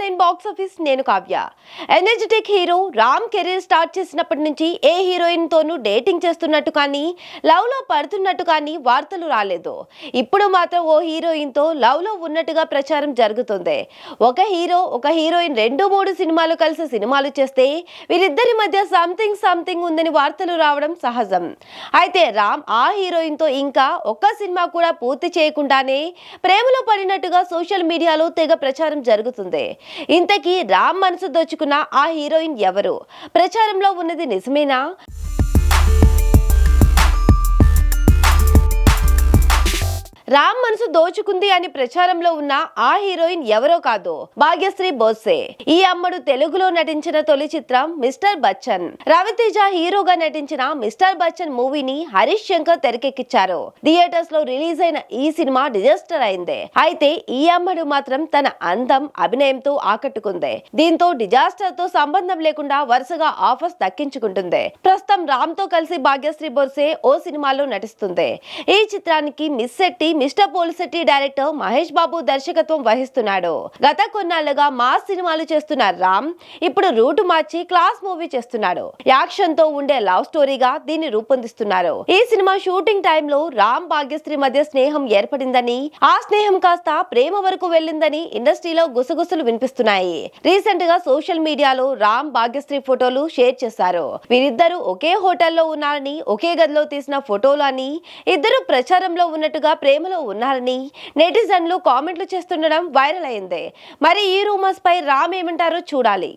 Nine box office నేను Kavya. Energetic hero Ram career start చేసినప్పటి నుంచి ఏ హీరోయిన్ తోనూ డేటింగ్ చేస్తున్నట్టు కానీ లవ్లో పడుతున్నట్టు కానీ వార్తలు రాలేదు. ఇప్పుడు మాత్రం ఓ హీరోయిన్తో లవ్లో ఉన్నట్టుగా ప్రచారం జరుగుతుంది. ఒక హీరో ఒక హీరోయిన్ రెండు మూడు సినిమాలు కలిసి సినిమాలు చేస్తే వీరిద్దరి మధ్య సంథింగ్ సంథింగ్ ఉందని వార్తలు రావడం సహజం. అయితే రామ్ ఆ హీరోయిన్తో ఇంకా ఒక్క సినిమా కూడా పూర్తి చేయకుండానే ప్రేమలో పడినట్టుగా సోషల్ మీడియాలో తెగ ప్రచారం జరుగుతుంది. ఇంతకీ రామ్ మనసు దోచుకున్న ఆ హీరోయిన్ ఎవరు? ప్రచారంలో ఉన్నది నిజమేనా? రామ్ మనసు దోచుకుంది అని ప్రచారంలో ఉన్న ఆ హీరోయిన్ ఎవరో కాదు భాగ్యశ్రీ బోసే ఈ అమ్మడు తెలుగులో నటించిన తొలి చిత్రం మిస్టర్ బచ్చన్. రవితేజ హీరోగా నటించిన మిస్టర్ బచ్చన్ మూవీని హరీష్ శంకర్ తెరకెక్కించారు థియేటర్స్లో రిలీజ్ అయిన ఈ సినిమా డిజాస్టర్ అయింది. అయితే ఈ అమ్మడు మాత్రం తన అందం అభినయంతో ఆకట్టుకుంది. దీంతో డిజాస్టర్తో సంబంధం లేకుండా వరుసగా ఆఫర్స్ దక్కించుకుంటుంది. ప్రస్తుతం రామ్తో కలిసి భాగ్యశ్రీ బోర్సే ఓ సినిమాలో నటిస్తుంది. ఈ చిత్రానికి miss Shetty mister city director Mahesh Babu దర్శకత్వం వహిస్తున్నాడు. గత కొన్నాళ్ళుగా మాస్ సినిమాలు చేస్తున్న రామ్ ఇప్పుడు రూటు మార్చి క్లాస్ మూవీ చేస్తున్నాడు. యాక్షన్తో ఉండే లవ్ స్టోరీగా దీన్ని రూపొందిస్తున్నారు. ఈ సినిమా షూటింగ్ టైంలో రామ్ భాగ్యశ్రీ మధ్య స్నేహం ఏర్పడిందని ఆ స్నేహం కాస్త ప్రేమ వరకు వెళ్ళిందని ఇండస్ట్రీలో గుసగుసలు వినిపిస్తున్నాయి. రీసెంట్గా సోషల్ మీడియాలో రామ్ భాగ్యశ్రీ ఫోటోలు షేర్ చేశారు. వీరిద్దరూ ఒకే హోటల్లో ఉన్నారని ఒకే గదిలో తీసిన ఫోటోలు అని ఇద్దరు ప్రచారంలో ఉన్నట్టుగా ప్రేమలో ఉన్నారని నెటిజన్లు కామెంట్లు చేస్తుండడం వైరల్ అయింది. మరి ఈ రూమర్స్ పై రామ్ ఏమంటారో చూడాలి.